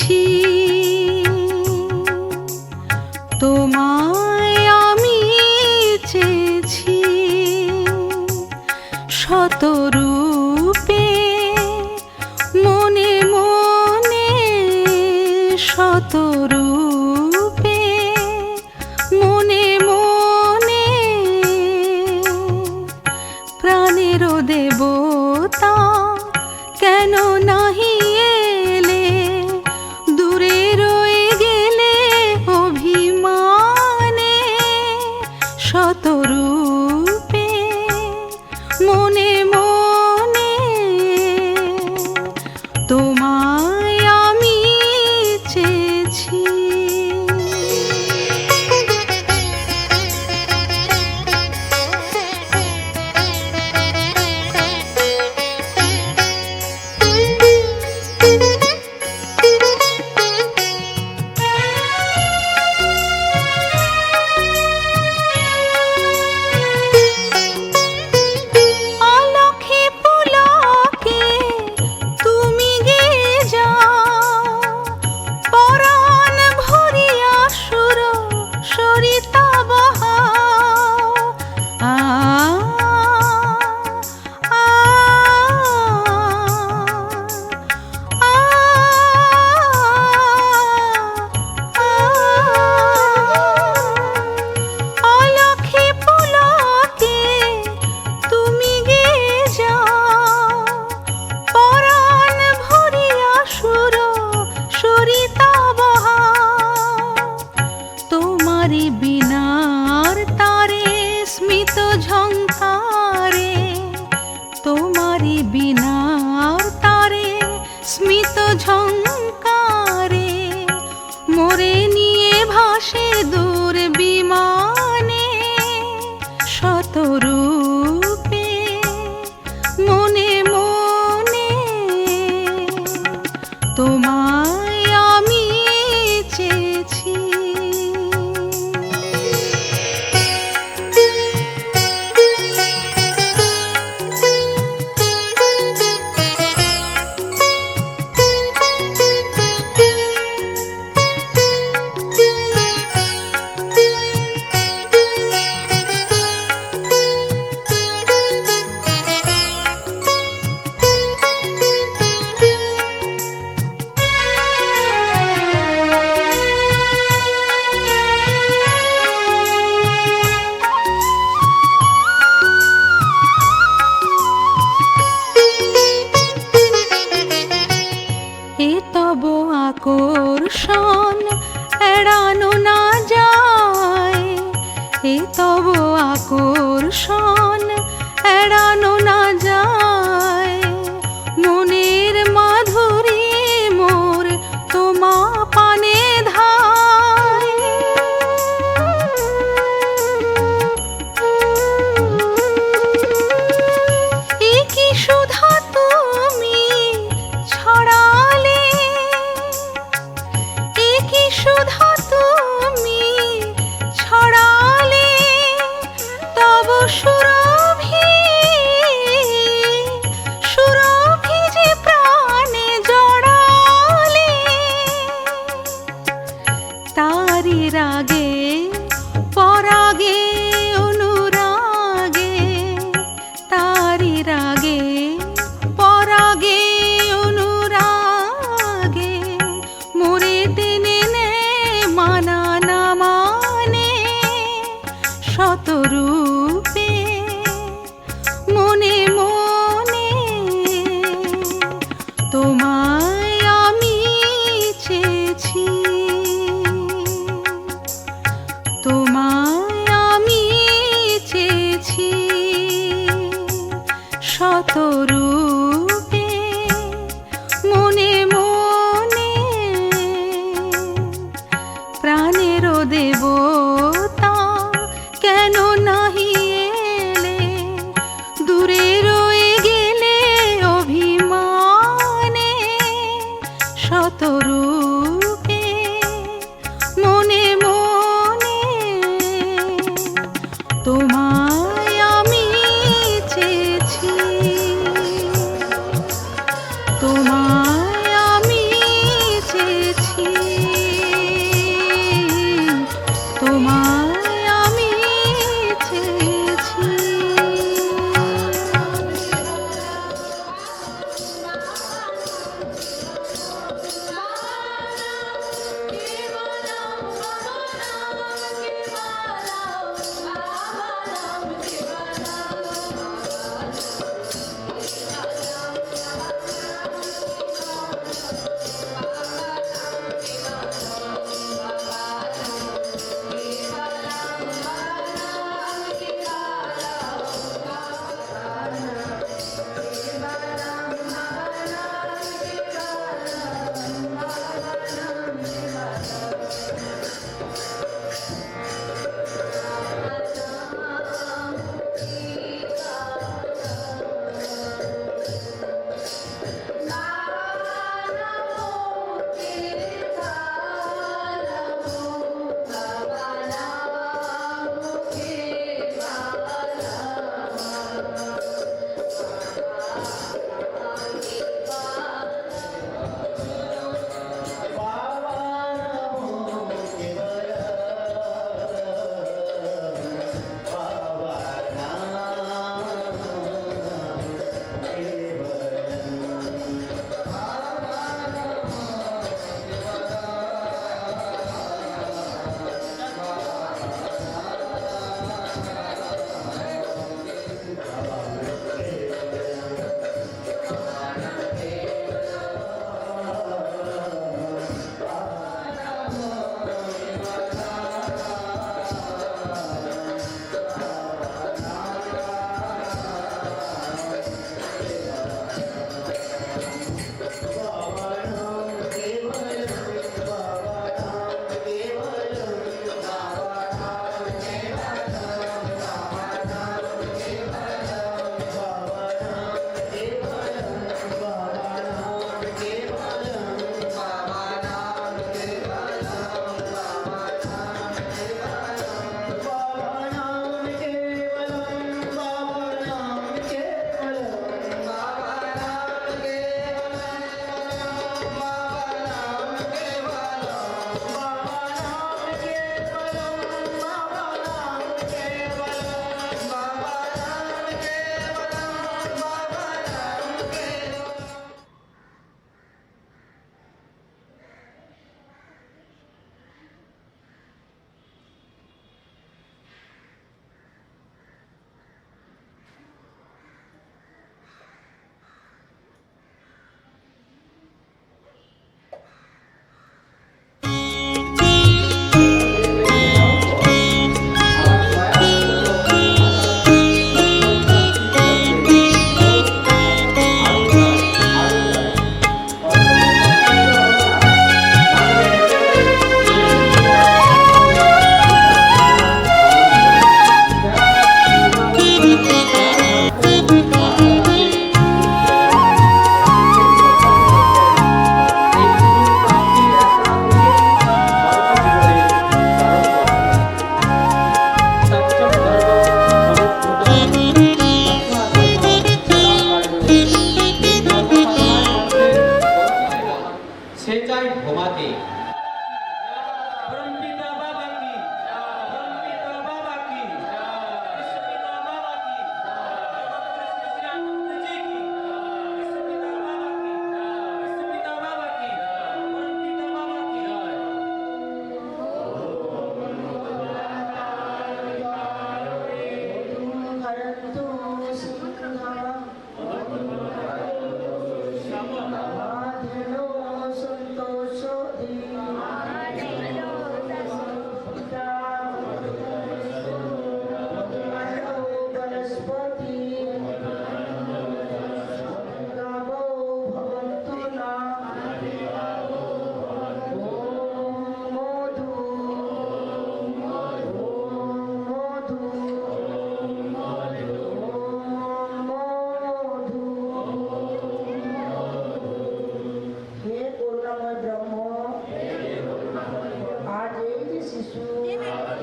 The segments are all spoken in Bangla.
情。手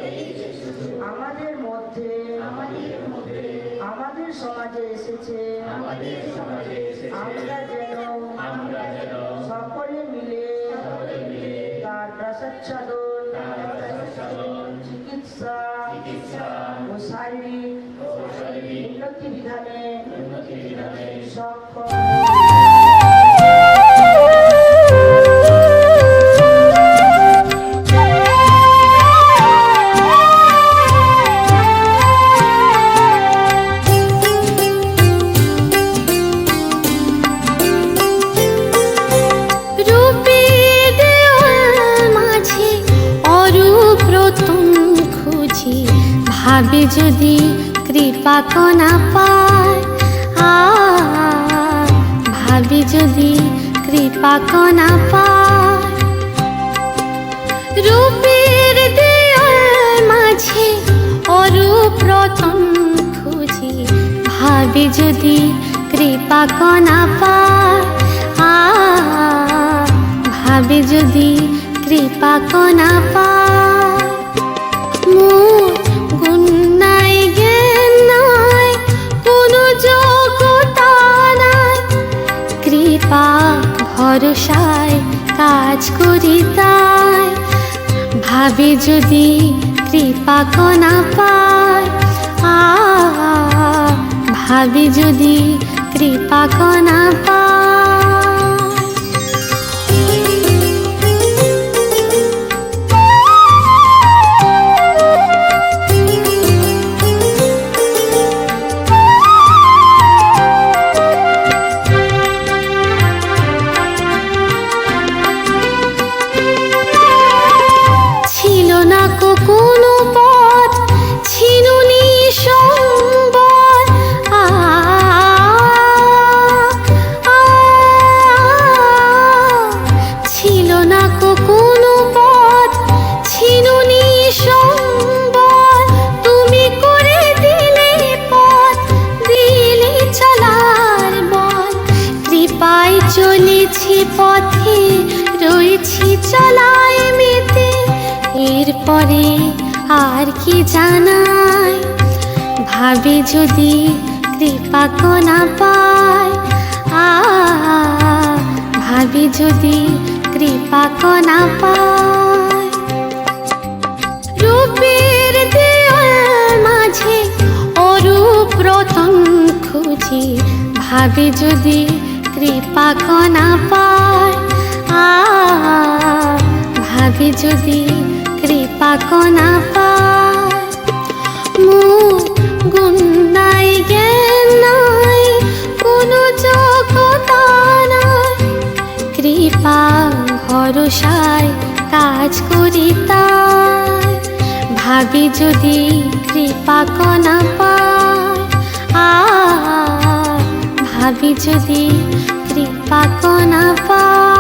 এই যে শিশু, আমাদের মধ্যে, আমাদের সমাজে এসেছে। আমরা যেন সকলে মিলে তার কাশাচ্ছাদন চিকিৎসা ও শারীরিক উন্নতি বিধানে সক্ষম ভাবে যদি কৃপা কণা পায়। ভাবে যদি কৃপা কণা পায়। রূপের মাঝে অরূপ রতন খুঁজি। ভাবে যদি কৃপা কণা পায়। ভাবে যদি কৃপা কণা পায়। ভরসায় কাজ করি তাই। ভাবে যদি কৃপা কণা পায় ভাবে যদি কৃপা কণা পায়। এরপরে আর কি জানাই? ভাবে যদি কৃপা কণা পায় আ ভাবে যদি কৃপা কণা পায়। রূপের মাঝে অরূপ রতন খুঁজি, ভাবে যদি কৃপা কণা পায় ভাবে যদি কোনো নাই কৃপা ভরসায় কাজ ভাবি যদি কৃপা কণা পায় ভাবি যদি কৃপা তুমি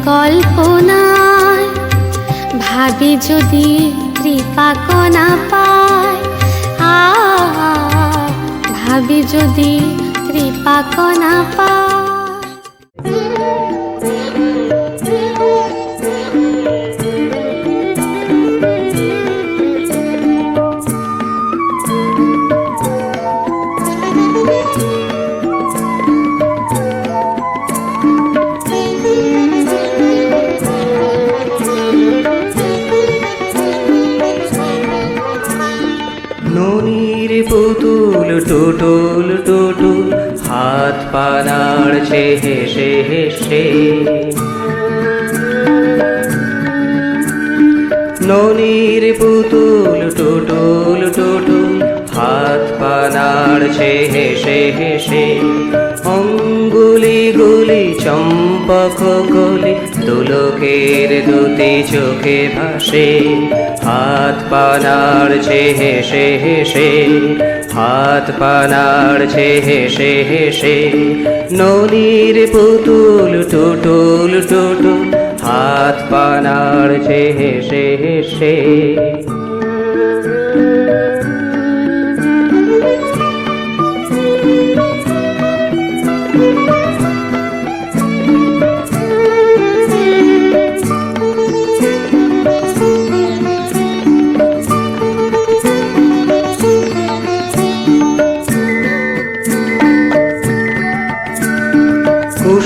বিকল্প নাই ভাবি যদি কৃপা কণা পায় আ ভাবি যদি কৃপা কণা পায়। দুটো হাত পানার সে হেসে হেসে। ননির পুতুল, টুটুল টুটু হাত পানার সে হেসে হেসে। অঙ্গুলি গুলি, চম্পক গুলি দুলোকের দুটি চোখে ভাসে, হাত পানার ছে হেসে হেসে, হাত পানার ছে হেসে হেসে, নদীর পুতুল টুটুল টুটুল হাত পানার ছে হেসে হেসে।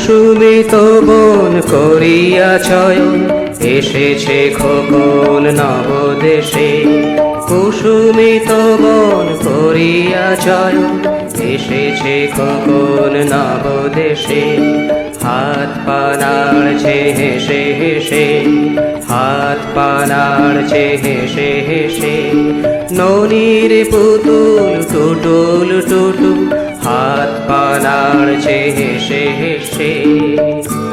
সুমিত বন করিয়া ছয়। এসেছে খোকন নবদেশে। কুসুমিত বন করিয়া ছয়। এসেছে খোকন নবদেশে। হাত পানাড়ছে হেসে হেসে। হাত পানাড়ছে হেসে হেসে। ননির পুতুল, টুটুল টুটুল હાથ પનાળ છે શેષે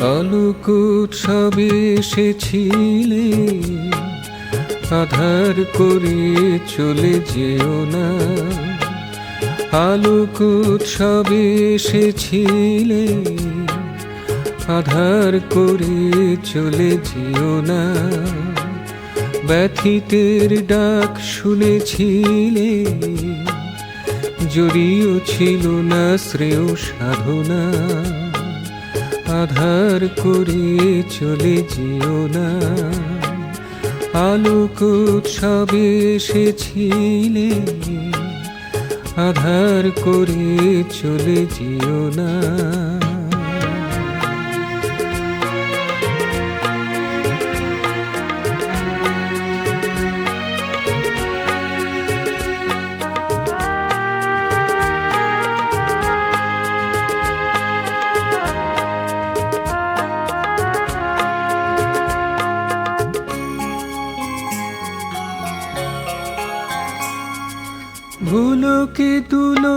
আলোক উৎসবে এসেছিলে। আধার করে চলে যেও না। আলোক উৎসবে এসেছিলে। আধার করে চলে যেও না। ব্যথিতের ডাক শুনেছিলে। যদিও ছিল না, শ্রেয় সাধনা। আধার করে চলে যেও না। আলোক উৎসবে এসেছিলে। আধার করে চলে যেও না।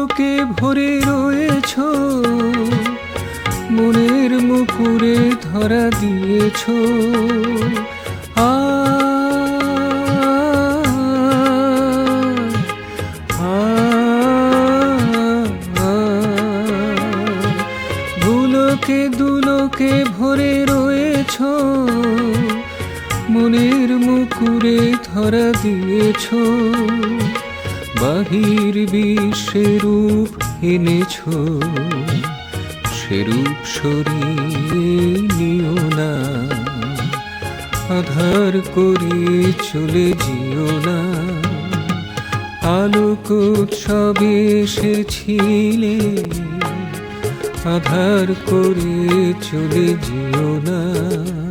তুলোকে ভরে রয়েছ মনের মুকুরে ধরা দিয়েছ। আ আ, দুলোকে ভরে রয়েছ মনের মুকুরে ধরা দিয়েছ। বাহির বিশ্বে রূপ এনেছ। সেরূপ সরিয়ে নিও না। আধার করে চলে যেও না। আলোক উৎসবে এসেছিলে। আধার করে চলে যেও না।